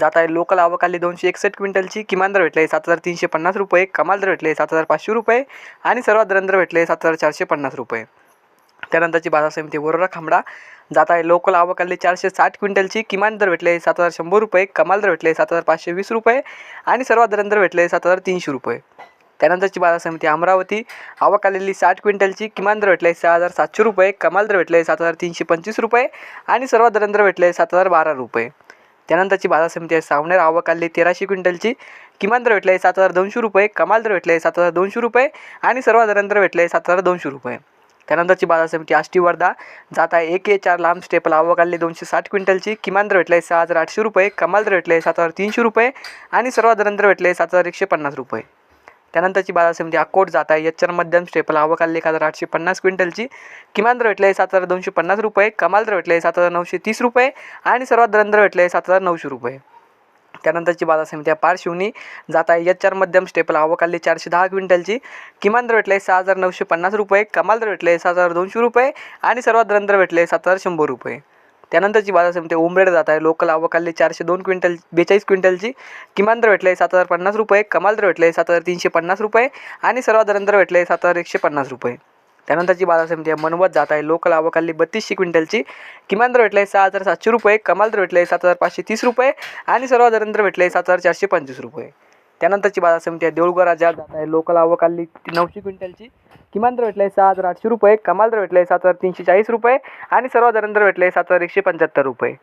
जात आहे. लोकल आवक आली दोनशे एकसष्ट क्विंटलची. किमान दर भेटले सात हजार तीनशे पन्नास रुपये. कमाल दर भेटले सात हजार पाचशे रुपये. आणि सर्वात दरंदर भेटले सात हजार चारशे पन्नास रुपये. त्यानंतरची बाजार समिती वरोरा खांबडा. जात आहे. लोकल आवक आली चारशे साठ क्विंटलची. किमान दर भेटले सात हजार शंभर रुपये. कमाल दर भेटले सात हजार पाचशे वीस रुपये. आणि सर्वात दर भेटले सात हजार तीनशे रुपये. त्यानंतरची बाजार समिती अमरावती. आवक आलेली साठ क्विंटलची. किमान दर भेटले सहा हजार सातशे रुपये. कमाल दर भेटले सात हजार तीनशे पंचवीस रुपये. आणि सर्वात दरंदर भेटले सात हजार बारा रुपये. त्यानंतरची बाजार समिती आहे. सावनेर आवक आली तेराशे क्विंटलची. किमान दर भेटले सात हजार दोनशे रुपये. कमाल दर भेटले सात हजार दोनशे रुपये. आणि सर्वात दर भेटले सात हजार दोनशे रुपये. त्यानंतरची बाजार समिती आष्टी वर्धा. जात आहे एक ए चार लांब स्टेपल. आवक आली दोनशे साठ क्विंटलची. किमान दर भेटले सहा हजार आठशे रुपये. कमाल दर भेटले सात हजार तीनशे रुपये. आणि सर्वात दर भेटले सात हजार एकशे पन्नास रुपये. त्यानंतरची बाजार समिती अकोट जात आहे. एचर मध्यम स्टेपल आवक एक हजार आठशे पन्नास क्विंटलची. किमान दर भेटले सात हजार दोनशे पन्नास रुपये. कमाल दर भेटले सात हजार नऊशे तीस रुपये. आणि सर्वात दर भेटले सात हजार नऊशे रुपये. त्यानंतरची बाजार समिती आहे पारशिवनी जात आहे. एच आर मध्यम स्टेपल आवक आली चारशे दहा क्विंटलची. किमान दर भेटले सहा हजार नऊशे पन्नास रुपये. कमाल दर भेटले सात हजार दोनशे रुपये. आणि सर्वात दर भेटले सात हजार शंभर रुपये. त्यानंतरची बाजार समिती उमरेड जात आहे. लोकल आवक चारशे दोन क्विंटल बेचाळीस क्विंटलची. किमान दर भेटले सात हजार पन्नास रुपये कमाल दर भेटले सात हजार तीनशे पन्नास रुपये आणि सर्वात दर भेटले सात हजार एकशे पन्नास रुपये. त्यानंतरची बाजार समिती आहे मनवत जात आहे. लोकल आवकली बत्तीसशे क्विंटलची. किमान दर भेटले सहा हजार सातशे रुपये कमाल दर भेटले सात हजार पाचशे तीस रुपये आणि सर्वात दर भेटले सात हजार चारशे पंचवीस रुपये. त्यानंतरची बाजार समिती आहे. देऊळगाव राजा जात आहे. लोकल आवक आली नऊशे क्विंटलची. किमान दर आहे सहा हजार आठशे रुपये. कमाल दर भेटले सात हजार तीनशे चाळीस रुपये. आणि सर्वात दर भेटले सात हजार एकशे पंच्याहत्तर रुपये.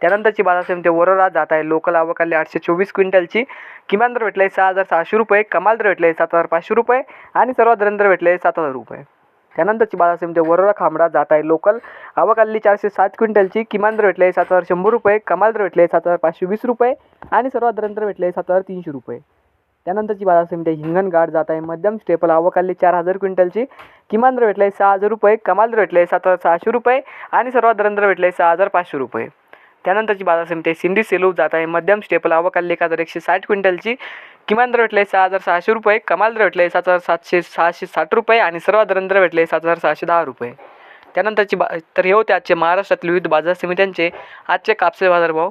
त्यानंतरची बाजार समिती वरोरा जात आहे. लोकल आवक आली आठशे चोवीस क्विंटलची. किमान दर आहे सहा हजार सहाशे रुपये. कमाल दर भेटले सात हजार पाचशे रुपये. आणि सर्वात दर भेटले सात हजार रुपये. त्यानंतरची बाजार समिती वरोरा खांबडा जात आहे. लोकल आवक आलेली चारशे सात क्विंटलची. किमान दर भेटले सात हजार शंभर रुपये. कमाल दर भेटले सात हजार पाचशे वीस रुपये. आणि सर्वात दर भेटले सात हजार तीनशे रुपये. त्यानंतरची बाजार समिती हिंगणघाट जात आहे. मध्यम स्टेपल आवक आली चार हजार क्विंटलची. किमान दर भेटले सहा हजार रुपये कमाल दर भेटले सात हजार सहाशे रुपये आणि सर्वात दर भेटले सहा हजार पाचशे रुपये. त्यानंतरची बाजार समिती आहे सिंधी सेलू जात आहे. मध्यम स्टेपल आवक आली एक हजार एकशे साठ क्विंटलची. किमान दर भेटले सहा हजार सहाशे रुपये कमाल दर भेटले सात हजार सातशे सहाशे साठ रुपये आणि सर्वात दर भेटले सात हजार सहाशे दहा रुपये. त्यानंतरची बा तर हे होते आजचे महाराष्ट्रातील विविध बाजार समित्यांचे आजचे कापसे बाजारभाव.